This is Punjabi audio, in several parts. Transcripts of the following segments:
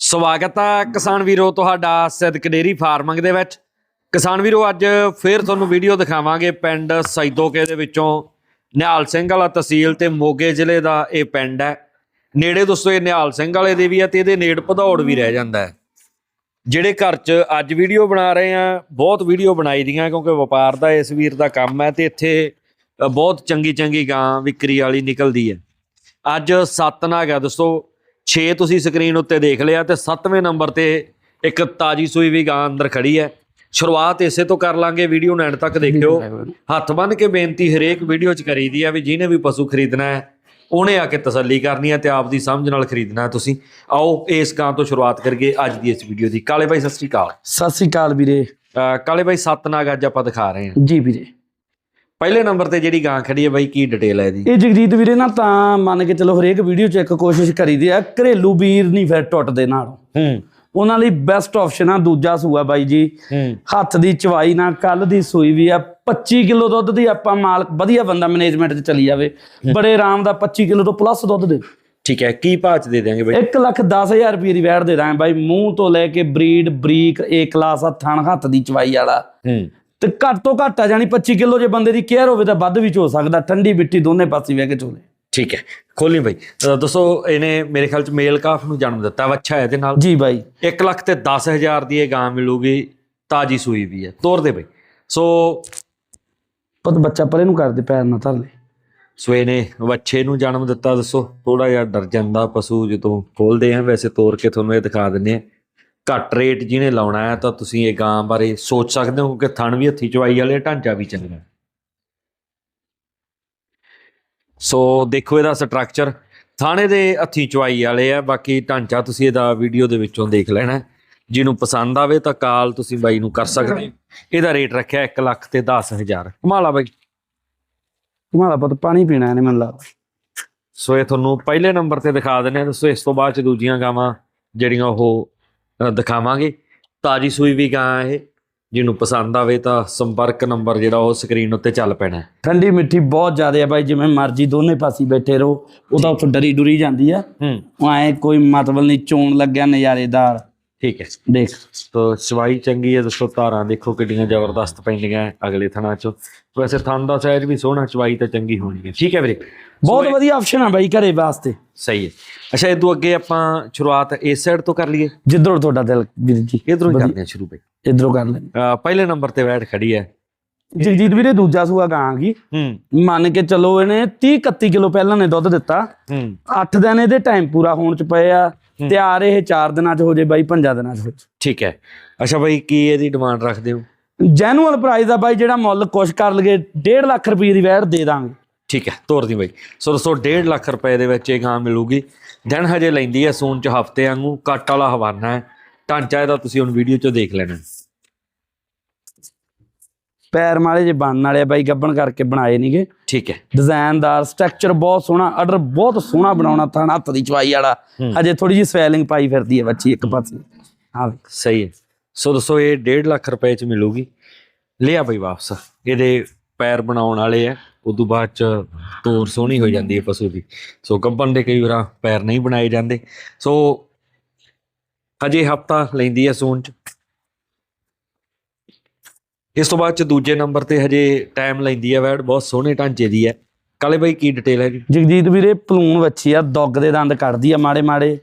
ਸਵਾਗਤ ਹੈ ਕਿਸਾਨ ਵੀਰੋ ਤੁਹਾਡਾ ਸਿੱਧਕ ਡੇਰੀ ਫਾਰਮਿੰਗ ਦੇ ਵਿੱਚ। ਕਿਸਾਨ ਵੀਰੋ, ਅੱਜ ਫੇਰ ਤੁਹਾਨੂੰ ਵੀਡੀਓ ਦਿਖਾਵਾਂਗੇ ਪਿੰਡ ਸੈਦੋਕੇ ਦੇ ਵਿੱਚੋਂ। ਨਿਹਾਲ ਸਿੰਘ ਵਾਲਾ ਤਹਿਸੀਲ ਤੇ ਮੋਗੇ ਜ਼ਿਲ੍ਹੇ ਦਾ ਇਹ ਪਿੰਡ ਹੈ। ਨੇੜੇ ਦੋਸਤੋ, ਇਹ ਨਿਹਾਲ ਸਿੰਘ ਵਾਲੇ ਦੇ ਵੀ ਹੈ ਤੇ ਇਹਦੇ ਨੇੜ ਭਦੌੜ ਵੀ ਰਹਿ ਜਾਂਦਾ ਹੈ। ਜਿਹੜੇ ਘਰ 'ਚ ਅੱਜ ਵੀਡੀਓ ਬਣਾ ਰਹੇ ਆ, ਬਹੁਤ ਵੀਡੀਓ ਬਣਾਈ ਦੀਆਂ ਕਿਉਂਕਿ ਵਪਾਰ ਦਾ ਇਸ ਵੀਰ ਦਾ ਕੰਮ ਹੈ ਤੇ ਇੱਥੇ ਬਹੁਤ ਚੰਗੀ ਚੰਗੀ ਗਾਂ ਵਿਕਰੀ ਵਾਲੀ ਨਿਕਲਦੀ ਹੈ। ਅੱਜ 7 ਨਾਗ ਹੈ ਦੋਸਤੋ 6 ਤੁਸੀਂ ਸਕਰੀਨ ਉੱਤੇ ਦੇਖ ਲਿਆ ਤੇ 7ਵੇਂ ਨੰਬਰ ਤੇ ਇੱਕ ਤਾਜੀ ਸੂਈ ਵੀ ਗਾਂ ਅੰਦਰ ਖੜੀ ਹੈ। ਸ਼ੁਰੂਆਤ ਇਸੇ ਤੋਂ ਕਰ ਲਾਂਗੇ ਵੀਡੀਓ ਨੂੰ ਐਂਡ ਤੱਕ ਦੇਖਿਓ। ਹੱਥ ਬੰਨ ਕੇ ਬੇਨਤੀ ਹਰੇਕ ਵੀਡੀਓ 'ਚ ਕਰੀਦੀ ਆ ਵੀ ਜਿਹਨੇ ਵੀ ਪਸ਼ੂ ਖਰੀਦਣਾ ਹੈ ਉਹਨੇ ਆ ਕੇ ਤਸੱਲੀ ਕਰਨੀ ਹੈ ਤੇ ਆਪ ਦੀ ਸਮਝ ਨਾਲ ਖਰੀਦਣਾ ਹੈ ਤੁਸੀਂ। ਆਓ ਇਸ ਗਾਂ ਤੋਂ ਸ਼ੁਰੂਆਤ ਕਰੀਏ ਅੱਜ ਦੀ ਇਸ ਵੀਡੀਓ ਦੀ। ਕਾਲੇ ਭਾਈ ਸਤਿ ਸ੍ਰੀ ਅਕਾਲ। ਸਤਿ ਸ੍ਰੀ ਅਕਾਲ ਵੀਰੇ। ਕਾਲੇ ਭਾਈ ਸੱਤ ਨਾਗ ਅੱਜ ਆਪਾਂ ਦਿਖਾ ਰਹੇ ਹਾਂ। ਜੀ ਵੀਰੇ। ਪਹਿਲੇ ਨੰਬਰ ਤੇ ਜਿਹੜੀ ਗਾਂ ਖੜੀ ਹੈ ਬਾਈ ਕੀ ਡਿਟੇਲ ਹੈ ਇਹਦੀ? ਇਹ ਜਗਜੀਤ ਵੀਰੇ ਨਾ ਤਾਂ ਮੰਨ ਕੇ ਚਲੋ ਹਰੇਕ ਵੀਡੀਓ 'ਚ ਇੱਕ ਕੋਸ਼ਿਸ਼ ਕਰੀਦੀ ਆ ਘਰੇਲੂ ਵੀਰ ਨਹੀਂ ਫਿਰ ਟੁੱਟਦੇ ਨਾਲ। ਹੂੰ। ਉਹਨਾਂ ਲਈ ਬੈਸਟ ਆਪਸ਼ਨ ਆ ਦੂਜਾ ਸੂਆ ਬਾਈ ਜੀ। ਹੂੰ। ਹੱਥ ਦੀ ਚਵਾਈ ਨਾਲ ਕੱਲ ਦੀ ਸੂਈ ਵੀ ਆ 25 ਕਿਲੋ ਦੁੱਧ ਦੀ ਆਪਾਂ ਮਾਲਕ ਵਧੀਆ ਬੰਦਾ ਮੈਨੇਜਮੈਂਟ 'ਚ ਚਲੀ ਜਾਵੇ। ਬੜੇ ਆਰਾਮ ਦਾ 25 ਕਿਲੋ ਤੋਂ ਪਲੱਸ ਦੁੱਧ ਦੇ। ਠੀਕ ਹੈ ਕੀ ਭਾਅ ਚ ਦੇ ਦਿਆਂਗੇ ਬਾਈ? 1 ਲੱਖ 10000 ਰੁਪਏ ਦੀ ਵੈਟ ਦੇ ਦਾਂ ਬਾਈ ਮੂੰਹ ਤੋਂ ਲੈ ਕੇ ਬਰੀਡ ਬਰੀਕ ਏ ਕਲਾਸ ਆ ਥਣ ਹੱਥ ਦੀ ਚਵਾਈ ਵਾਲਾ। ਹੂੰ। ਤੇ ਘੱਟ ਤੋਂ ਘੱਟ ਆ ਜਾਨੀ 25 ਕਿਲੋ ਜੇ ਬੰਦੇ ਦੀ ਕੇਅਰ ਹੋਵੇ ਤਾਂ ਵੱਧ ਵੀ ਹੋ ਸਕਦਾ ਠੰਡੀ ਮਿੱਟੀ ਦੋਨੇ ਪਾਸੇ ਵਹਿ ਕੇ ਚੋਲੇ। ਠੀਕ ਹੈ। ਖੋਲੀ ਬਾਈ ਦੱਸੋ ਇਹਨੇ ਮੇਰੇ ਖਿਆਲ ਚ ਮੇਲ ਕਾਫ ਨੂੰ ਜਨਮ ਦਿੱਤਾ ਵੱਛਾ ਹੈ ਇਹਦੇ ਨਾਲ? ਜੀ ਬਾਈ। 1 ਲੱਖ ਤੇ 10000 ਦੀ ਇਹ ਗਾਂ ਮਿਲੂਗੀ ਤਾਜੀ ਸੂਈ ਵੀ ਹੈ। ਤੋਰ ਦੇ ਬਾਈ। ਸੋ ਪੁੱਤ ਬੱਚਾ ਪਰੇ ਨੂੰ ਕਰਦੇ ਪੈਰ ਨਾ ਧਰ ਲੈ। ਸੋ ਇਹਨੇ ਵੱਛੇ ਨੂੰ ਜਨਮ ਦਿੱਤਾ ਦੱਸੋ। ਥੋੜਾ ਜਿਹਾ ਡਰ ਜਾਂਦਾ ਪਸ਼ੂ ਜਦੋਂ ਖੋਲਦੇ ਆ ਵੈਸੇ ਤੋਰ ਕੇ ਤੁਹਾਨੂੰ ਇਹ ਦਿਖਾ ਦਿੰਨੇ ਆ। ਘੱਟ ਰੇਟ ਜਿਹਨੇ ਲਾਉਣਾ ਹੈ ਤਾਂ ਤੁਸੀਂ ਇਹ ਗਾਂ ਬਾਰੇ ਸੋਚ ਸਕਦੇ ਹੋ ਕਿਉਂਕਿ ਥਣ ਵੀ ਹੱਥੀ ਚਵਾਈ ਵਾਲੇ ਢਾਂਚਾ ਵੀ ਚੰਗਾ। ਸੋ ਦੇਖੋ ਇਹਦਾ ਸਟਰਕਚਰ ਥਾਣੇ ਦੇ ਹੱਥੀ ਚਵਾਈ ਵਾਲੇ ਆ ਬਾਕੀ ਢਾਂਚਾ ਤੁਸੀਂ ਇਹਦਾ ਵੀਡੀਓ ਦੇ ਵਿੱਚੋਂ ਦੇਖ ਲੈਣਾ। ਜਿਹਨੂੰ ਪਸੰਦ ਆਵੇ ਤਾਂ ਕਾਲ ਤੁਸੀਂ ਬਾਈ ਨੂੰ ਕਰ ਸਕਦੇ ਹੋ। ਇਹਦਾ ਰੇਟ ਰੱਖਿਆ 1 ਲੱਖ ਤੇ 10000 ਕਮਾਲਾ ਬਾਈ। ਤੁਹਾਡਾ ਪੁੱਤ ਪਾਣੀ ਪੀਣਾ ਇਹਨੇ ਮੈਨੂੰ ਲੱਗਦਾ। ਸੋ ਇਹ ਤੁਹਾਨੂੰ ਪਹਿਲੇ ਨੰਬਰ ਤੇ ਦਿਖਾ ਦਿੰਦੇ ਹਾਂ ਸੋ ਇਸ ਤੋਂ ਬਾਅਦ ਚ ਦੂਜੀਆਂ ਗਾਵਾਂ ਜਿਹੜੀਆਂ ਉਹ ਦਿਖਾਵਾਂਗੇ। ਤਾਜੀ ਸੂਈ ਵੀ ਗਾਂ ਇਹ। ਜਿਹਨੂੰ ਪਸੰਦ ਆਵੇ ਤਾਂ ਸੰਪਰਕ ਨੰਬਰ ਜਿਹੜਾ ਉਹ ਸਕਰੀਨ ਉੱਤੇ ਚੱਲ ਪੈਣਾ। ਹੈ। ਠੰਡੀ ਮਿੱਠੀ ਬਹੁਤ ਜ਼ਿਆਦਾ ਆ ਬਾਈ ਜਿਵੇਂ ਮਰਜ਼ੀ ਦੋਨੇ ਪਾਸੇ ਬੈਠੇ ਰਹੋ। ਉਹਦਾ ਉੱਥੋਂ ਡਰੀ ਡੁਰੀ ਜਾਂਦੀ ਆ। ਹੂੰ। ਐ ਕੋਈ ਮਤਲਬ ਨਹੀਂ ਚੋਣ ਲੱਗਿਆ ਨਜ਼ਾਰੇਦਾਰ। ਠੀਕ ਹੈ। ਦੇਖ ਸੋ ਚਵਾਈ ਚੰਗੀ ਹੈ ਦੋਸਤੋ ਧਾਰਾਂ ਦੇਖੋ ਕਿੰਨੀਆਂ ਜ਼ਬਰਦਸਤ ਪੈਂਦੀਆਂ ਅਗਲੇ ਥਣਾ ਚੋਂ। ਵੈਸੇ ਥਣ ਦਾ ਸਾਈਜ਼ ਵੀ ਸੋਹਣਾ ਚਵਾਈ ਤਾਂ ਚੰਗੀ ਹੋਣੀ ਹੈ। ਠੀਕ ਹੈ ਵੀਰੇ। ਬਹੁਤ ਵਧੀਆ ਆਪਸ਼ਨ ਆ ਬਾਈ ਘਰੇ ਵਾਸਤੇ। ਸਹੀ ਹੈ। ਅੱਛਾ ਇਦੋਂ ਅੱਗੇ ਆਪਾਂ ਸ਼ੁਰੂਆਤ ਇਸ ਸਾਈਡ ਤੋਂ ਕਰ ਲਈਏ? ਜਿੱਧਰੋਂ ਤੁਹਾਡਾ ਦਿਲ ਵੀਰ ਜੀ। ਇਧਰੋਂ ਹੀ। ਕਰਦੇ ਹਾਂ ਸ਼ੁਰੂ ਬਈ। ਇਧਰੋਂ ਕਰ ਲੈ ਪਹਿਲੇ ਨੰਬਰ ਤੇ ਬੈਠ ਖੜੀ ਹੈ। ਜਗਜੀਤ ਵੀਰੇ ਦੂਜਾ ਸੂਆ ਗਾਂ ਗਈ ਹੂੰ। ਮੰਨ ਕੇ ਚੱਲੋ ਇਹਨੇ 30 31 ਕਿਲੋ ਪਹਿਲਾਂ ਨੇ ਦੁੱਧ ਦਿੱਤਾ। ਹੂੰ। 8 ਦਿਨ ਇਹਦੇ ਟਾਈਮ ਪੂਰਾ ਹੋਣ ਚ ਪਏ ਆ। ਤਿਆਰ ਇਹ 4 ਦਿਨਾਂ ਚ ਹੋ ਜੇ ਬਾਈ 5 ਦਿਨਾਂ ਚ ਹੋ ਜੇ। ਠੀਕ ਹੈ। ਅੱਛਾ ਬਾਈ ਕੀ ਇਹਦੀ ਡਿਮਾਂਡ ਰੱਖਦੇ ਹੋ? ਜੈਨੂਅਲ ਪ੍ਰਾਈਸ ਦਾ ਬਾਈ ਜਿਹੜਾ ਮੁੱਲ ਕੁਛ ਕਰ ਲਗੇ 1.5 ਲੱਖ ਰੁਪਏ ਦੀ ਵੈਟ ਦੇ ਦਾਂਗੇ। ਠੀਕ ਹੈ ਤੋਰ ਦੀ ਬਾਈ। ਸੋ ਦੋਸਤੋ 1.5 ਲੱਖ ਰੁਪਏ ਦੇ ਵਿੱਚ ਇਹ ਗਾਂ ਮਿਲੂਗੀ। ਦਿਨ ਹਜੇ ਲੈਂਦੀ ਹੈ ਸੂਨ ਚ ਹਫ਼ਤੇ ਵਾਂਗੂ ਕੱਟ ਵਾਲਾ ਹਵਾਨਾ ਹੈ। ਢਾਂਚਾ ਇਹਦਾ ਤੁਸੀਂ ਹੁਣ ਵੀਡੀਓ ਚ ਦੇਖ ਲੈਣਾ। ਪੈਰ ਮਾਲੇ ਜੇ ਬਣਨ ਵਾਲੇ ਬਾਈ ਗੱਬਣ ਕਰਕੇ ਬਣਾਏ ਨਹੀਂਗੇ ਠੀਕ ਹੈ। ਡਿਜ਼ਾਈਨਦਾਰ ਸਟਰਕਚਰ ਬਹੁਤ ਸੋਹਣਾ ਆਰਡਰ ਬਹੁਤ ਸੋਹਣਾ ਬਣਾਉਣਾ ਤਾਂ ਹੱਥ ਦੀ ਚਵਾਈ ਵਾਲਾ। ਹਜੇ ਥੋੜੀ ਜਿਹੀ ਸਵੈਲਿੰਗ ਪਾਈ ਫਿਰਦੀ ਹੈ ਬੱਚੀ ਇੱਕ ਪਾਸੇ। ਹਾਂ ਸਹੀ ਹੈ। ਸੋ ਦੋਸਤੋ ਇਹ 1.5 ਲੱਖ ਰੁਪਏ ਚ ਮਿਲੂਗੀ। ਲਿਆ ਬਾਈ ਵਾਪਸ। ਇਹਦੇ ਪੈਰ ਬਣਾਉਣ ਵਾਲੇ ਆ ਉਦੋਂ ਬਾਅਦ ਚ ਤੋਰ ਸੋਹਣੀ ਹੋ ਜਾਂਦੀ ਹੈ ਪਸ਼ੂ ਦੀ। ਸੋ ਗੱਬਨ ਦੇ ਕਈ ਵਾਰ ਪੈਰ ਨਹੀਂ ਬਣਾਏ ਜਾਂਦੇ। ਸੋ ਹਜੇ ਹਫਤਾ ਲੈਂਦੀ ਹੈ ਸੂਨ ਚ। ਇਸ ਤੋਂ ਬਾਅਦ ਚ ਦੂਜੇ ਨੰਬਰ ਤੇ ਹਜੇ ਟਾਈਮ ਲੈਂਦੀ ਹੈ ਵੈੜ ਬਹੁਤ ਸੋਹਣੇ ਢਾਂਚੇ ਦੀ ਹੈ ਕਾਲੇ ਬਾਈ ਕੀ ਡਿਟੇਲ ਹੈ ਜੀ ਜਗਜੀਤ ਵੀਰੇ ਪਲੂਣ ਵੱਛੀ ਆ ਦੁੱਗ ਦੇ ਦੰਦ ਕੱਢਦੀ ਆ ਮਾੜੇ ਮਾੜੇ।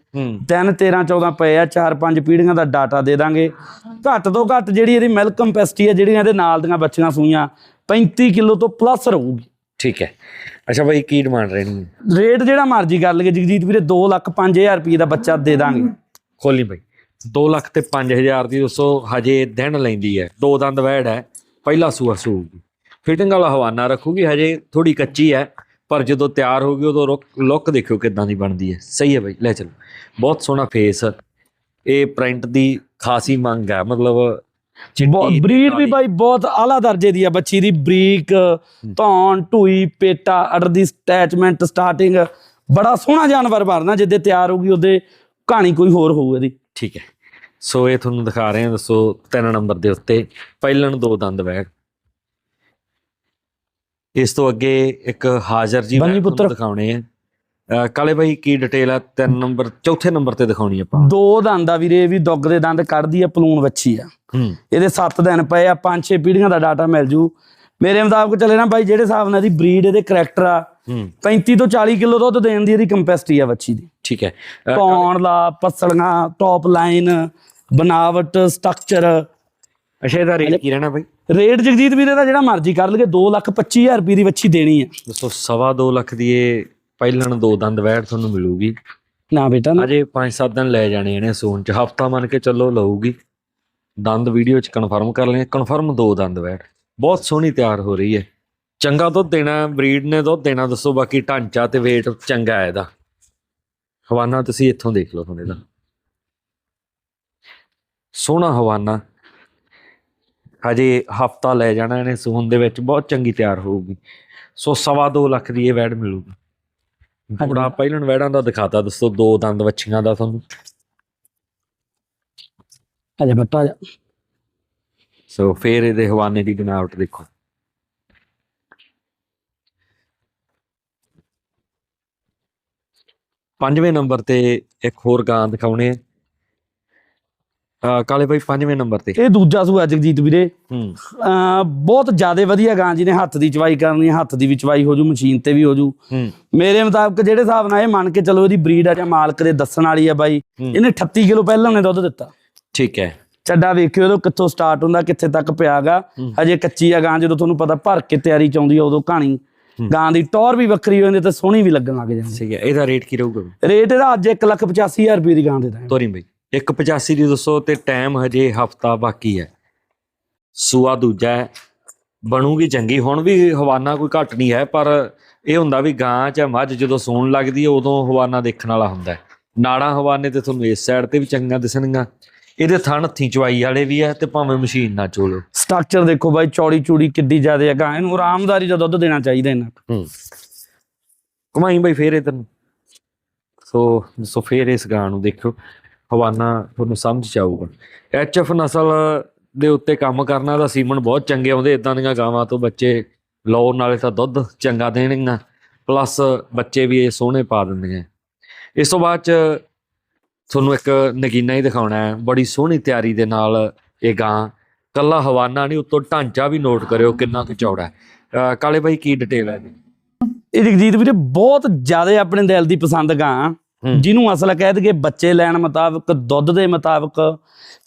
ਤਿੰਨ 13 14 ਪਏ ਆ ਚਾਰ ਪੰਜ ਪੀੜੀਆਂ ਦਾ ਡਾਟਾ ਦੇ ਦਾਂਗੇ। ਘੱਟ ਤੋਂ ਘੱਟ ਜਿਹੜੀ ਇਹਦੀ ਮਿਲਕ ਕੰਪੈਸਿਟੀ ਆ ਜਿਹੜੀਆਂ ਇਹਦੇ ਨਾਲ ਦੀਆਂ ਬੱਚੀਆਂ ਸੂਈਆਂ 35 ਕਿਲੋ ਤੋਂ ਪਲੱਸ ਰਹੂਗੀ। ਠੀਕ ਹੈ। ਅੱਛਾ ਬਾਈ ਕੀ ਡਿਮਾਂਡ ਰਹਿਣੀ ਰੇਟ ਜਿਹੜਾ ਮਰਜ਼ੀ ਕਰ ਲਈਏ ਜਗਜੀਤ ਵੀਰੇ 2 ਲੱਖ 5000 ਰੁਪਏ ਦਾ ਬੱਚਾ ਦੇ ਦਾਂਗੇ। ਖੋਲੀ ਬਾਈ। 2 ਲੱਖ ਤੇ 5000 ਦੀ ਦੋਸਤੋ ਹਜੇ ਦਿਨ ਲੈਂਦੀ ਹੈ। ਦੋ ਦੰਦ ਵੈੜ ਹੈ। ਪਹਿਲਾ ਸੂਆ ਸੂਗੀ ਫਿਟਿੰਗ ਵਾਲਾ ਹਵਾਨਾ ਰੱਖੂਗੀ ਹਜੇ ਥੋੜੀ ਕੱਚੀ ਹੈ ਪਰ ਜਦੋਂ ਤਿਆਰ ਹੋਊਗੀ ਉਦੋਂ ਲੁੱਕ ਦੇਖਿਓ ਕਿਦਾਂ ਦੀ ਬਣਦੀ ਹੈ। ਸਹੀ ਹੈ ਬਾਈ ਲੈ ਚਲੋ। ਬਹੁਤ ਸੋਹਣਾ ਫੇਸ ਇਹ ਪ੍ਰਿੰਟ ਦੀ ਖਾਸੀ ਮੰਗ ਹੈ ਮਤਲਬ ਬਹੁਤ ਬਰੀਡ ਵੀ। ਬਾਈ ਬਹੁਤ ਆਲਾ ਦਰਜੇ ਦੀ ਆ ਬੱਚੀ ਦੀ। ਬਰੀਕ ਧੌਣ ਢੂਈ ਪੇਟਾ ਅਡਰ ਦੀ ਅਟੈਚਮੈਂਟ ਸਟਾਰਟਿੰਗ ਬੜਾ ਸੋਹਣਾ ਜਾਨਵਰ ਬਣਨਾ ਜਿੱਦੇ ਤਿਆਰ ਹੋਊਗੀ ਉਹਦੇ ਕਹਾਣੀ ਕੋਈ ਹੋਰ ਹੋਊ ਇਹਦੀ। ਠੀਕ ਹੈ। ਸੋ ਇਹ ਤੁਹਾਨੂੰ ਦਿਖਾ ਰਹੇ ਹਾਂ ਦੱਸੋ ਤਿੰਨ ਨੰਬਰ ਦੇ ਉੱਤੇ। ਪਹਿਲਣ ਦੋ ਦੰਦ ਬੈਗ ਇਸ ਤੋਂ ਅੱਗੇ ਇੱਕ ਹਾਜ਼ਰ ਜੀ ਬੰਨੀ ਪੁੱਤਰ। ਦਿਖਾਉਣੇ ਆ। ਕਾਲੇ ਬਾਈ ਕੀ ਡਿਟੇਲ ਹੈ ਤਿੰਨ ਨੰਬਰ ਚੌਥੇ ਨੰਬਰ ਤੇ ਦਿਖਾਉਣੀ ਆਪਾਂ। ਦੋ ਦੰਦ ਆ ਵੀਰੇ ਇਹ ਵੀ ਦੁੱਗ ਦੇ ਦੰਦ ਕੱਢਦੀ ਆ ਪਲੂਣ ਵੱਛੀ ਆ। ਇਹਦੇ 7 ਦਿਨ ਪਏ ਆ 5-6 ਪੀੜ੍ਹੀਆਂ ਦਾ ਡਾਟਾ ਮਿਲ ਜੂ। ਮੇਰੇ ਮੁਤਾਬਕ ਚੱਲੇ ਨਾ ਬਾਈ ਜਿਹੜੇ ਹਿਸਾਬ ਨਾਲ ਇਹਦੀ ਬਰੀਡ ਇਹਦੇ ਕਰੈਕਟਰ ਆ 35 ਤੋਂ 40 ਕਿਲੋ ਦੁੱਧ ਦੇਣ ਦੀ ਇਹਦੀ ਕੰਪੈਸਿਟੀ ਆ ਵੱਛੀ ਦੀ। ਠੀਕ ਹੈ। ਕੌਣ ਲਾ ਪਸਲੀਆਂ ਟੌਪ ਲਾਈਨ ਬਣਾਵਟ ਸਟਰਕਚਰ ਅੱਛਾ ਇਹਦਾ ਰੇਟ ਕੀ ਰਹਿਣਾ ਬਾਈ? ਰੇਟ ਜਗਜੀਤ ਵੀਰੇ ਦਾ ਜਿਹੜਾ ਮਰਜ਼ੀ ਕਰ ਲਗੇ 225000 ਰੁਪਏ ਦੀ ਵੱਛੀ ਦੇਣੀ ਆ ਦੋਸਤੋ ਸਵਾ ਦੋ ਲੱਖ ਦੀ ਇਹ ਪਹਿਲਣ ਦੋ ਦੰਦ ਵੈੜ ਤੁਹਾਨੂੰ ਮਿਲੂਗੀ। ਨਾ ਬੇਟਾ ਨਾ। ਅਜੇ 5-7 ਦਿਨ ਲੈ ਜਾਣੇ ਇਹਨੇ ਸੂਣ ਚ ਹਫਤਾ ਮੰਨ ਕੇ ਚੱਲੋ ਲਊਗੀ। ਦੰਦ ਵੀਡੀਓ ਚ ਕਨਫਰਮ ਕਰ ਲੈਣੇ ਕਨਫਰਮ ਦੋ ਦੰਦ ਵੈੜ। ਬਹੁਤ ਸੋਹਣੀ ਤਿਆਰ ਹੋ ਰਹੀ ਹੈ। ਚੰਗਾ ਦੁੱਧ ਦੇਣਾ ਬਰੀਡ ਨੇ ਦੁੱਧ ਦੇਣਾ ਦੱਸੋ ਬਾਕੀ ਢਾਂਚਾ ਤੇ weight ਚੰਗਾ ਹੈ ਇਹਦਾ। ਹਵਾਨਾ ਤੁਸੀਂ ਇੱਥੋਂ ਦੇਖ ਲਓ ਹੁਣ ਇਹਦਾ। ਸੋਹਣਾ ਹਵਾਨਾ। ਹਜੇ ਹਫਤਾ ਲੈ ਜਾਣਾ ਇਹਨੇ ਸੂਣ ਦੇ ਵਿੱਚ ਬਹੁਤ ਚੰਗੀ ਤਿਆਰ ਹੋਊਗੀ। ਸੋ ਸਵਾ ਦੋ ਲੱਖ ਦੀ ਇਹ ਵੈੜ ਮਿਲੂਗੀ। ਬੜਾ ਪਹਿਲਣ ਵੈੜਾਂ ਦਾ ਦਿਖਾਤਾ ਦੱਸੋ ਦੋ ਦੰਦ ਵੱਛੀਆਂ ਦਾ ਤੁਹਾਨੂੰ। ਅਜੇ ਬੱਟਾ ਸੋ ਫੇਰ ਇਹਦੇ ਹਵਾਨੇ ਦੀ ਬਣਾਵਟ ਦੇਖੋ। ਪੰਜਵੇਂ ਨੰਬਰ ਤੇ ਇੱਕ ਹੋਰ ਗਾਂ ਦਿਖਾਉਣੇ ਆ। ਕਾਲੇ ਭਾਈ ਪੰਜਵੇਂ ਨੰਬਰ ਤੇ। ਇਹ ਦੂਜਾ ਸੂਆ ਜਗਜੀਤ ਵੀਰੇ। ਹੂੰ। ਅਮ ਬਹੁਤ ਜ਼ਿਆਦਾ ਵਧੀਆ ਗਾਂ ਜਿਹਨੇ ਹੱਥ ਦੀ ਚਵਾਈ ਕਰਨੀ ਹੱਥ ਦੀ ਵੀ ਚਵਾਈ ਹੋ ਜੂ ਮਸ਼ੀਨ ਤੇ ਵੀ ਹੋ। ਜੂ ਮੇਰੇ ਮੁਤਾਬਕ ਜਿਹੜੇ ਹਿਸਾਬ ਨਾਲ ਇਹ ਮੰਨ ਕੇ ਚਲੋ ਇਹਦੀ ਬਰੀਡ ਆ ਜਾਂ ਮਾਲਕ ਦੇ ਦੱਸਣ ਵਾਲੀ ਆ ਬਾਈ। ਇਹਨੇ 38 ਕਿਲੋ ਪਹਿਲਾਂ ਨੇ ਦੁੱਧ ਦਿੱਤਾ। ਠੀਕ ਹੈ। ਚੱਡਾ ਵੇਖਿਓ ਉਹਦੋਂ ਕਿੱਥੋਂ ਸਟਾਰਟ ਹੁੰਦਾ ਕਿੱਥੇ ਤੱਕ ਪਿਆਗਾ। ਹਜੇ ਕੱਚੀ ਆ ਗਾਂ ਜਦੋਂ ਤੁਹਾਨੂੰ ਪਤਾ ਭਰ ਕੇ ਤਿਆਰੀ ਚ ਆਉਂਦੀ ਆ ਉਦੋਂ ਕਹਾਣੀ। ਗਾਂ ਦੀ ਟੌਰ ਵੀ ਵੱਖਰੀ ਹੋ ਜਾਂਦੀ ਤੇ ਸੋਹਣੀ ਵੀ ਲੱਗਣ ਲੱਗ ਜਾਂਦੀ। ਠੀਕ ਹੈ ਇਹਦਾ ਰੇਟ ਕੀ ਰਹੂਗਾ? ਰੇਟ ਇਹਦਾ ਅੱਜ 185000 ਰੁਪਏ ਦੀ ਗਾਂ ਦੇ ਦਾਂਗੇ ਤੋਰੀ ਬਾਈ। 185 ਦੀ ਦੱਸੋ ਤੇ ਟਾਈਮ ਹਜੇ ਹਫਤਾ ਬਾਕੀ ਹੈ। ਸੂਆ ਦੂਜਾ ਹੈ। ਬਣੂਗੀ ਚੰਗੀ। ਹੁਣ ਵੀ ਹਵਾਨਾ ਕੋਈ ਘੱਟ ਨਹੀਂ ਹੈ ਪਰ ਇਹ ਹੁੰਦਾ ਵੀ ਗਾਂ ਚ ਮੱਝ ਜਦੋਂ ਸੂਣ ਲੱਗਦੀ ਹੈ ਉਦੋਂ ਹਵਾਨਾ ਦੇਖਣ ਵਾਲਾ ਹੁੰਦਾ ਨਾੜਾਂ ਹਵਾਨੇ ਤੇ ਤੁਹਾਨੂੰ ਇਸ ਸਾਈਡ ਤੇ ਵੀ ਚੰਗੀਆਂ ਦਿਸਣਗੀਆਂ। ਇਹਦੇ ਥਣ ਹੱਥੀਂ ਚਵਾਈ ਵਾਲੇ ਵੀ ਹੈ ਤੇ ਭਾਵੇਂ ਮਸ਼ੀਨ ਨਾਲ ਚੋਲੋ। ਸਟਰਕਚਰ ਦੇਖੋ ਬਾਈ ਚੌੜੀ ਚੂੜੀ ਕਿੱਡੀ ਜ਼ਿਆਦਾ ਆ ਗਾਂ ਇਹਨੂੰ ਆਰਾਮਦਾਰੀ ਦਾ ਦੁੱਧ ਦੇਣਾ ਚਾਹੀਦਾ ਇਹਨਾਂ ਹੂੰ। ਕਮਾਈ ਬਾਈ ਫੇਰ ਇਧਰ ਨੂੰ। ਸੋ ਸੋ ਫੇਰ ਇਸ ਗਾਂ ਨੂੰ ਦੇਖੋ ਹਵਾਨਾ ਤੁਹਾਨੂੰ ਸਮਝ ਚ ਆਊਗਾ। ਐਚਐਫ ਨਸਲ ਦੇ ਉੱਤੇ ਕੰਮ ਕਰਨਾ ਦਾ ਸੀਮਨ ਬਹੁਤ ਚੰਗੇ ਆਉਂਦੇ ਇਦਾਂ ਦੀਆਂ ਗਾਵਾਂ ਤੋਂ ਬੱਚੇ ਲਓ ਨਾਲੇ ਤਾਂ ਦੁੱਧ ਚੰਗਾ ਦੇਣਗੀਆਂ ਪਲੱਸ ਬੱਚੇ ਵੀ ਇਹ ਸੋਹਣੇ ਪਾ ਦਿੰਦੀਆਂ ਇਸ ਤੋਂ ਬਾਅਦ ਚ ਤੁਹਾਨੂੰ ਇੱਕ ਨਗੀਨਾ ਹੀ ਦਿਖਾਉਣਾ ਹੈ। ਬੜੀ ਸੋਹਣੀ ਤਿਆਰੀ ਦੇ ਨਾਲ ਇਹ ਗਾਂ ਕੱਲਾ ਹਵਾਨਾ ਨਹੀਂ ਉੱਤੋਂ ਢਾਂਚਾ ਵੀ ਨੋਟ ਕਰਿਓ ਕਿੰਨਾ ਕੁ ਚੌੜਾ ਹੈ। ਕਾਲੇ ਬਾਈ ਕੀ ਡਿਟੇਲ ਹੈ ਇਹ ਜਗਜੀਤ ਵੀਰੇ ਬਹੁਤ ਜ਼ਿਆਦਾ ਆਪਣੇ ਦਿਲ ਦੀ ਪਸੰਦ ਗਾਂ। ਜਿਹਨੂੰ ਅਸਲ ਕਹਿ ਦਈਏ ਬੱਚੇ ਲੈਣ ਮੁਤਾਬਕ ਦੁੱਧ ਦੇ ਮੁਤਾਬਕ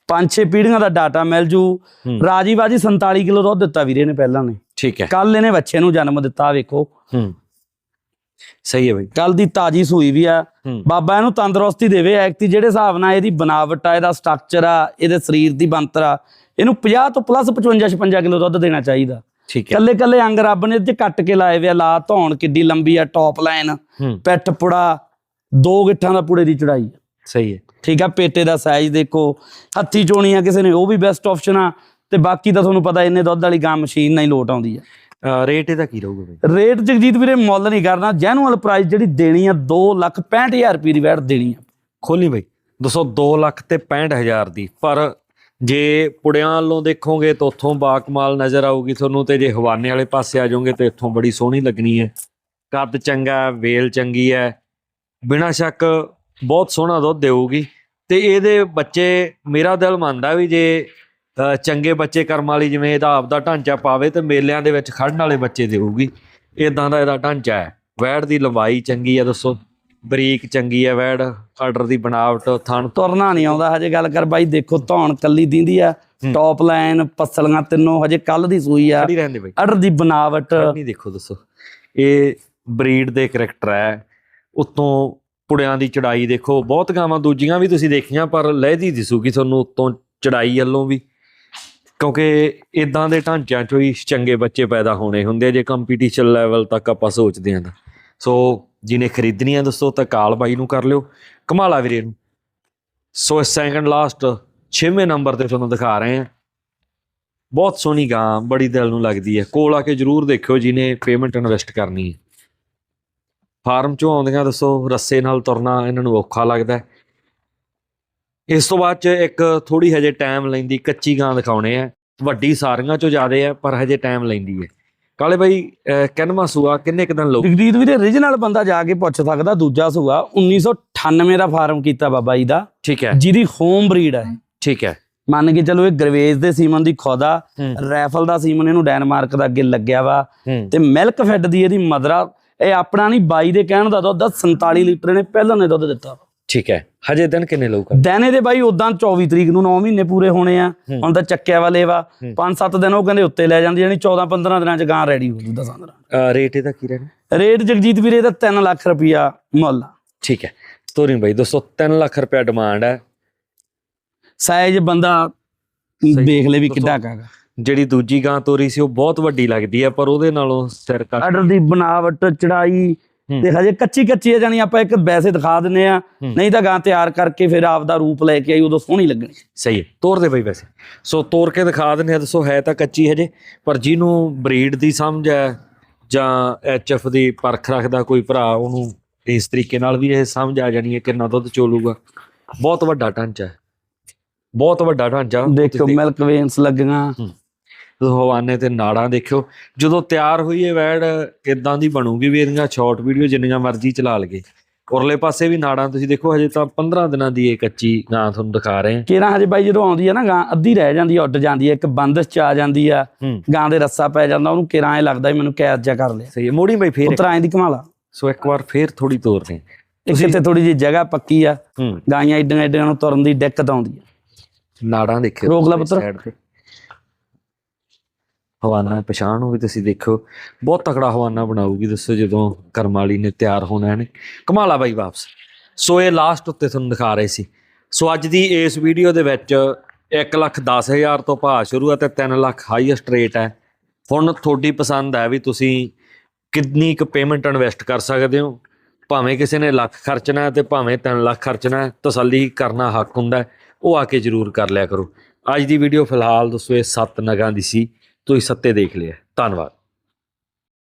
ਪੰਜ ਛੇ ਪੀੜ੍ਹੀਆਂ ਦਾ ਡਾਟਾ ਮਿਲ ਜੂ। ਰਾਜੀ ਬਾਜੀ 47 ਕਿਲੋ ਦੁੱਧ ਦਿੱਤਾ ਵੀਰੇ ਨੇ ਪਹਿਲਾਂ ਨੇ। ਠੀਕ ਹੈ। ਕੱਲ ਇਹਨੇ ਬੱਚੇ ਨੂੰ ਜਨਮ ਦਿੱਤਾ ਵੇਖੋ। ਸਹੀ ਹੈ ਬਈ। ਕੱਲ ਦੀ ਤਾਜੀ ਸੂਈ ਵੀ ਆ। ਬਾਬਾ ਇਹਨੂੰ ਤੰਦਰੁਸਤੀ ਦੇਵੇ ਐਕਤੀ ਜਿਹੜੇ ਹਿਸਾਬ ਨਾਲ ਇਹਦੀ ਬਣਾਵਟ ਆ ਇਹਦਾ ਸਟਰਕਚਰ ਆ ਇਹਦੇ ਸਰੀਰ ਦੀ ਬਣਤਰ ਆ ਇਹਨੂੰ 50 ਤੋਂ ਪਲੱਸ 55 56 ਕਿਲੋ ਦੁੱਧ ਦੇਣਾ ਚਾਹੀਦਾ। ਠੀਕ ਹੈ। ਕੱਲੇ ਕੱਲੇ ਅੰਗ ਰੱਬ ਨੇ ਤੇ ਕੱਟ ਕੇ ਲਾਏ ਵੇ ਆ ਲਾ ਧੌਣ ਕਿੱਡੀ ਲੰਬੀ ਆ ਟੌਪ ਲਾਈਨ ਪਿੱਠ ਪੁੜਾ ਦੋ ਗਿੱਠਾਂ ਦਾ ਪੁੜੇ ਦੀ ਚੜਾਈ ਸਹੀ ਹੈ। ਠੀਕ ਆ ਪੇਟੇ ਦਾ ਸਾਈਜ਼ ਦੇਖੋ ਹੱਥੀ ਚੋਣੀ ਆ ਕਿਸੇ ਨੇ ਉਹ ਵੀ ਬੈਸਟ ਆਪਸ਼ਨ ਆ ਤੇ ਬਾਕੀ ਤਾਂ ਤੁਹਾਨੂੰ ਪਤਾ ਇੰਨੇ ਦੁੱਧ ਵਾਲੀ ਗਾਂ ਮਸ਼ੀਨ ਨਾਲ ਹੀ ਲੋਟ ਆਉਂਦੀ ਆ। ਰੇਟ ਇਹਦਾ ਕੀ ਰਹੂਗਾ ਬਈ? ਰੇਟ ਜਗਜੀਤ ਵੀਰੇ ਮੁੱਲ ਨਹੀਂ ਕਰਨਾ ਜੈਨੂਅਲ ਪ੍ਰਾਈਸ ਜਿਹੜੀ ਦੇਣੀ ਆ 265000 ਰੁਪਏ ਦੀ ਵੈਟ ਦੇਣੀ ਆ। ਖੋਲੀ ਬਈ। ਦੱਸੋ 2 ਲੱਖ ਤੇ 65000 ਦੀ। ਪਰ ਜੇ ਪੁੜਿਆਂ ਵੱਲੋਂ ਦੇਖੋਗੇ ਤਾਂ ਉੱਥੋਂ ਬਾਕਮਾਲ ਨਜ਼ਰ ਆਊਗੀ ਤੁਹਾਨੂੰ ਤੇ ਜੇ ਹਵਾਨੇ ਵਾਲੇ ਪਾਸੇ ਆ ਜਾਓਗੇ ਤੇ ਇੱਥੋਂ ਬੜੀ ਸੋਹਣੀ ਲੱਗਣੀ ਹੈ। ਕੱਦ ਚੰਗਾ ਵੇਲ ਚੰਗੀ ਹੈ। ਬਿਨਾਂ ਸ਼ੱਕ ਬਹੁਤ ਸੋਹਣਾ ਦੁੱਧ ਦੇਊਗੀ। ਤੇ ਇਹਦੇ ਬੱਚੇ ਮੇਰਾ ਦਿਲ ਮੰਨਦਾ ਵੀ ਜੇ ਚੰਗੇ ਬੱਚੇ ਕਰਮ ਵਾਲੀ ਜਿਵੇਂ ਇਹਦਾ ਆਪਦਾ ਢਾਂਚਾ ਪਾਵੇ ਤੇ ਮੇਲਿਆਂ ਦੇ ਵਿੱਚ ਖੜਨ ਵਾਲੇ ਬੱਚੇ ਦੇਊਗੀ ਇਦਾਂ ਦਾ ਇਹਦਾ ਢਾਂਚਾ ਹੈ। ਵੈੜ ਦੀ ਲੰਬਾਈ ਚੰਗੀ ਹੈ ਦੱਸੋ। ਬਰੀਕ ਚੰਗੀ ਹੈ ਵੈੜ ਆਰਡਰ ਦੀ ਬਣਾਵਟ ਥਣ। ਤੁਰਨਾ ਨਹੀਂ ਆਉਂਦਾ ਹਜੇ ਗੱਲ ਕਰ ਬਾਈ ਦੇਖੋ ਧੌਣ ਕੱਲੀ ਦਿੰਦੀ ਆ ਟੌਪ ਲਾਈਨ ਪਸਲੀਆਂ ਤਿੰਨੋਂ ਹਜੇ ਕੱਲ ਦੀ ਸੂਈ ਆ। ਅਡਰ ਦੀ ਬਣਾਵਟ। ਨਹੀਂ ਦੇਖੋ ਦੱਸੋ। ਇਹ ਬਰੀਡ ਦੇ ਕਰੈਕਟਰ ਹੈ। ਉਤੋਂ ਪੁੜਿਆਂ ਦੀ ਚੜਾਈ ਦੇਖੋ। ਬਹੁਤ ਗਾਵਾਂ ਦੂਜੀਆਂ ਵੀ ਤੁਸੀਂ ਦੇਖੀਆਂ ਪਰ ਲਹਿਦੀ ਦਿਸੂਗੀ ਤੁਹਾਨੂੰ ਉਤੋਂ ਚੜਾਈ ਵੱਲੋਂ ਵੀ। ਕਿਉਂਕਿ ਇਦਾਂ ਦੇ ਢਾਂਚਿਆਂ ਚੋਂ ਹੀ ਚੰਗੇ ਬੱਚੇ ਪੈਦਾ ਹੋਣੇ ਹੁੰਦੇ ਆ, ਜੇ ਕੰਪੀਟੀਸ਼ਨ ਲੈਵਲ ਤੱਕ ਆਪਾਂ ਸੋਚਦੇ ਆਂ ਤਾਂ। ਸੋ ਜਿਹਨੇ ਖਰੀਦਣੀ ਆ ਦੱਸੋ ਤਾਂ ਕਾਲ ਬਾਈ ਨੂੰ ਕਰ ਲਿਓ। ਕਮਾਲਾ ਵੀਰੇ ਨੂੰ ਸੋ ਸੈਕੰਡ ਲਾਸਟ 6ਵੇਂ ਨੰਬਰ ਤੇ ਤੁਹਾਨੂੰ ਦਿਖਾ ਰਹੇ ਆ ਬਹੁਤ ਸੋਹਣੀ ਗਾਂ, ਬੜੀ ਦਿਲ ਨੂੰ ਲੱਗਦੀ ਹੈ। ਕੋਲ ਆ ਕੇ ਜਰੂਰ ਦੇਖਿਓ ਜਿਹਨੇ ਪੇਮੈਂਟ ਇਨਵੈਸਟ ਕਰਨੀ ਹੈ। ਫਾਰਮ ਚੋਂ ਆਉਂਦੀਆਂ ਦੱਸੋ, ਰੱਸੇ ਨਾਲ ਤੁਰਨਾ ਇਹਨਾਂ ਨੂੰ ਔਖਾ ਲੱਗਦਾ ਇਸ ਤੋਂ ਬਾਅਦ ਚ ਇੱਕ ਥੋੜੀ ਹਜੇ ਟਾਈਮ ਲੈਂਦੀ ਕੱਚੀ ਗਾਂ ਦਿਖਾਉਣੇ ਆ। ਵੱਡੀ ਸਾਰੀਆਂ ਚੋਂ ਜ਼ਿਆਦੇ ਆ ਪਰ ਹਜੇ ਟਾਈਮ ਲੈਂਦੀ ਹੈ ਕਾਲੇ ਬਾਈ ਕਿੰਨਵਾਂ ਸੂਆ ਕਿੰਨੇ ਕੁ ਦਿਨ ਲੋਕ ਜਗਦੀਤ ਵੀਰੇ origignal ਬੰਦਾ ਜਾ ਕੇ ਪੁੱਛ ਸਕਦਾ ਦੂਜਾ ਸੂਆ 1998 ਦਾ ਫਾਰਮ ਕੀਤਾ ਬਾਬਾ ਜੀ ਦਾ। ਠੀਕ ਹੈ। ਜਿਹਦੀ ਹੋਮ ਬਰੀਡ ਹੈ ਠੀਕ ਹੈ। ਮੰਨ ਕੇ ਚਲੋ ਇਹ ਗਰਵੇਜ ਦੇ ਸੀਮਨ ਦੀ ਖੁਦਾ ਰੈਫਲ ਦਾ ਸੀਮਨ ਇਹਨੂੰ ਡੈਨਮਾਰਕ ਦਾ ਅੱਗੇ ਲੱਗਿਆ ਵਾ। ਤੇ ਮਿਲਕ ਫੈਟ ਦੀ ਇਹਦੀ ਮਦਰਾ ਇਹ ਆਪਣਾ ਨਹੀਂ ਬਾਈ ਦੇ ਕਹਿਣ ਦਾ ਦੁੱਧ ਆ, 47 ਲੀਟਰ ਨੇ ਪਹਿਲਾਂ ਨੇ ਦੁੱਧ ਦਿੱਤਾ। ਠੀਕ ਹੈ ਹਜੇ ਦਿਨ ਕਿੰਨੇ ਲੋਕ ਦੈਨੇ ਦੇ ਬਾਈ ਉਦਾਂ 24 ਤਰੀਕ ਨੂੰ 9 ਮਹੀਨੇ ਪੂਰੇ ਹੋਣੇ ਆ। ਹੁਣ ਤਾਂ ਚੱਕਿਆ ਵਾਲੇ ਵਾ ਹੂੰ। 5-7 ਦਿਨ ਉਹ ਕਹਿੰਦੇ ਉੱਤੇ ਲੈ ਜਾਂਦੀ ਯਾਨੀ 14-15 ਦਿਨਾਂ ਚ ਗਾਂ ਰੈਡੀ ਹੋ ਜੂ ਦਸਾਂ ਦਿਨਾਂ ਰੇਟ ਇਹਦਾ ਕੀ ਰਹਿਣਾ ਰੇਟ ਜਗਜੀਤ ਵੀਰੇ ਦਾ 3 ਲੱਖ ਰੁਪਿਆ ਮੁੱਲ ਠੀਕ ਹੈ ਤੋਰੀ ਬਾਈ ਦੋਸਤੋ 3 ਲੱਖ ਰੁਪਏ ਡਿਮਾਂਡ ਹੈ ਸਾਈਜ਼ ਬੰਦਾ। ਦੇਖ ਲੈ ਵੀ। ਕਿੱਡਾ ਕਾਗਾ ਜਿਹੜੀ ਦੂਜੀ ਗਾਂ ਤੋਰੀ ਸੀ ਉਹ ਬਹੁਤ ਵੱਡੀ ਲੱਗਦੀ ਹੈ ਪਰ ਉਹਦੇ ਨਾਲੋਂ ਸਿਰ ਕੱਟ ਆਰਡਰ ਦੀ ਬਣਾਵਟ ਚੜਾਈ। ਤੇ ਹਜੇ ਕੱਚੀ ਕੱਚੀ ਹੈ ਜਾਨੀ ਆਪਾਂ ਇੱਕ ਵੈਸੇ ਦਿਖਾ ਦਿੰਨੇ ਆ। ਨਹੀਂ ਤਾਂ ਗਾਂ ਤਿਆਰ ਕਰਕੇ ਫਿਰ ਆਪ ਦਾ ਰੂਪ ਲੈ ਕੇ ਆਈ ਉਦੋਂ ਸੋਹਣੀ ਲੱਗਣੀ। ਸਹੀ ਹੈ ਤੋਰ ਦੇ ਬਈ ਵੈਸੇ। ਸੋ ਤੋਰ ਕੇ ਦਿਖਾ ਦਿੰਦੇ ਆ ਦੱਸੋ ਹੈ ਤਾਂ ਕੱਚੀ ਹਜੇ ਪਰ ਜਿਹਨੂੰ ਬਰੀਡ ਦੀ ਸਮਝ ਹੈ ਜਾਂ ਐਚਐਫ ਦੀ ਪਰਖ ਰੱਖਦਾ ਕੋਈ ਭਰਾ ਉਹਨੂੰ ਇਸ ਤਰੀਕੇ ਨਾਲ ਵੀ ਇਹ ਸਮਝ ਆ ਜਾਣੀ ਹੈ ਕਿੰਨਾ ਦੁੱਧ ਚੋਲੂਗਾ। ਬਹੁਤ ਵੱਡਾ ਢਾਂਚਾ ਹੈ। ਬਹੁਤ ਵੱਡਾ ਢਾਂਚਾ। ਦੇਖੋ ਮਿਲਕ ਵੇਨਸ ਲੱਗੀਆਂ। ਹਵਾਨੇ ਤੇ ਨਾੜਾਂ ਦੇਖਿਓ। ਜਦੋਂ ਤਿਆਰ ਹੋਈ ਇਹ ਵੈੜ ਇਦਾਂ ਦੀ ਬਣੂਗੀ ਵੀ ਇਹਦੀਆਂ ਸ਼ਾਰਟ ਵੀਡੀਓ ਜਿੰਨੀਆਂ ਮਰਜ਼ੀ ਚਲਾ ਲਗੇ ਉਰਲੇ ਪਾਸੇ ਵੀ ਨਾੜਾਂ ਤੁਸੀਂ ਦੇਖੋ ਹਜੇ ਤਾਂ 15 ਦਿਨਾਂ ਦੀ ਇਹ ਕੱਚੀ ਗਾਂ ਤੁਹਾਨੂੰ ਦਿਖਾ ਰਹੇ ਹਾਂ। ਕੇਰਾਂ ਹਜੇ ਬਾਈ ਜਦੋਂ ਆਉਂਦੀ ਆ ਨਾ ਗਾਂ ਅੱਧੀ ਰਹਿ ਜਾਂਦੀ ਉੱਡ ਜਾਂਦੀ ਆ ਇੱਕ ਬੰਦਸ਼ ਚ ਆ ਜਾਂਦੀ ਆ ਹੂੰ। ਗਾਂ ਦੇ ਰੱਸਾ ਪੈ ਜਾਂਦਾ ਉਹਨੂੰ ਕੇਰਾਂ ਐ ਲੱਗਦਾ ਵੀ ਮੈਨੂੰ ਕੈਦ ਜਾ ਕਰ ਲਿਆ। ਸਹੀ ਹੈ ਮੋੜੀ ਬਈ ਫੇਰ ਉਤਰਾਂ ਦੀ ਕਮਾਲਾ ਸੋ ਇੱਕ ਵਾਰ ਫੇਰ ਥੋੜੀ ਤੋਰ ਰਹੇ ਇੱਕ ਇੱਥੇ ਥੋੜੀ ਜਿਹੀ ਜਗ੍ਹਾ ਪੱਕੀ ਆ। ਹੂੰ। ਗਾਈਆਂ ਏਡੀਆਂ ਏਡੀਆਂ ਨੂੰ ਤੁਰਨ ਦੀ ਦਿੱਕਤ ਆਉਂਦੀ ਆ। ਨਾੜਾਂ ਦੇਖਿਓ ਰੋਕ ਲਾ ਪੁੱਤਰ। ਹਵਾਨਾ ਪਛਾਣ ਨੂੰ ਵੀ ਤੁਸੀਂ ਦੇਖੋ ਬਹੁਤ ਤਕੜਾ ਹਵਾਨਾ ਬਣਾਊਗੀ, ਦੱਸੋ ਜਦੋਂ ਕਰਮਾਲੀ ਨੇ ਤਿਆਰ ਹੋਣਾ ਇਹਨੇ ਕਮਾਲਾ ਬਾਈ ਵਾਪਸ। ਸੋ ਇਹ ਲਾਸਟ ਉੱਤੇ ਤੁਹਾਨੂੰ ਦਿਖਾ ਰਹੇ ਸੀ। ਸੋ ਅੱਜ ਦੀ ਇਸ ਵੀਡੀਓ ਦੇ ਵਿੱਚ 1 ਲੱਖ 10 ਹਜ਼ਾਰ ਤੋਂ ਭਾਅ ਸ਼ੁਰੂ ਹੈ ਤੇ 3 ਲੱਖ ਹਾਈਐਸਟ ਰੇਟ ਹੈ। ਹੁਣ ਤੁਹਾਡੀ ਪਸੰਦ ਹੈ ਵੀ ਤੁਸੀਂ ਕਿੰਨੀ ਕੁ ਪੇਮੈਂਟ ਇਨਵੈਸਟ ਕਰ ਸਕਦੇ ਹੋ। ਭਾਵੇਂ ਕਿਸੇ ਨੇ ਲੱਖ ਖਰਚਣਾ ਹੈ ਤੇ ਭਾਵੇਂ 3 ਲੱਖ ਖਰਚਣਾ ਹੈ, ਤਸੱਲੀ ਕਰਨਾ ਹੱਕ ਹੁੰਦਾ ਉਹ ਆ ਕੇ ਜ਼ਰੂਰ ਕਰ ਲਿਆ ਕਰੋ। ਅੱਜ ਦੀ ਵੀਡੀਓ ਫਿਲਹਾਲ ਦੋਸਤੋ ਇਹ ਸੱਤ ਨਗਾਂ ਦੀ ਸੀ। ਤੁਸੀਂ ਸੱਤੇ ਦੇਖ ਲਿਆ ਧੰਨਵਾਦ।